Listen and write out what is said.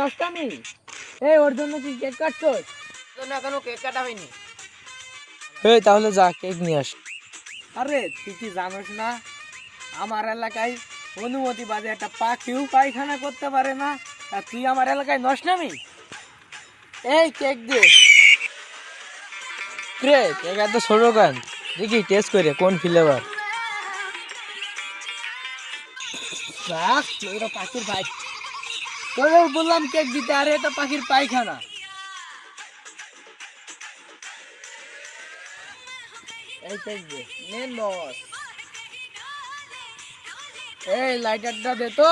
নষ্টামি এই ওর জন্য কি কেক কাটছোস? জন্য এখনও কেক কাটা হয়নি। এই তাহলে যা কেক নিয়ে আস। আরে তুই কি জানোস না? আমার এলাকায় অনুমতি বাদে একটা পাখিও পায়খানা করতে পারে না? আর তুই আমার এলাকায় নষ্টামি এই কেক দে। রে কেক এত ছোট কেন? দেখি টেস্ট করে কোন ফ্লেভার রাখ এটা পাখির ভাই। তোরে বললাম কেক দিতে, আরে এটা পাখির পায়খানা। এই কেক দে নেন বস এই লাইটারটা দে তো।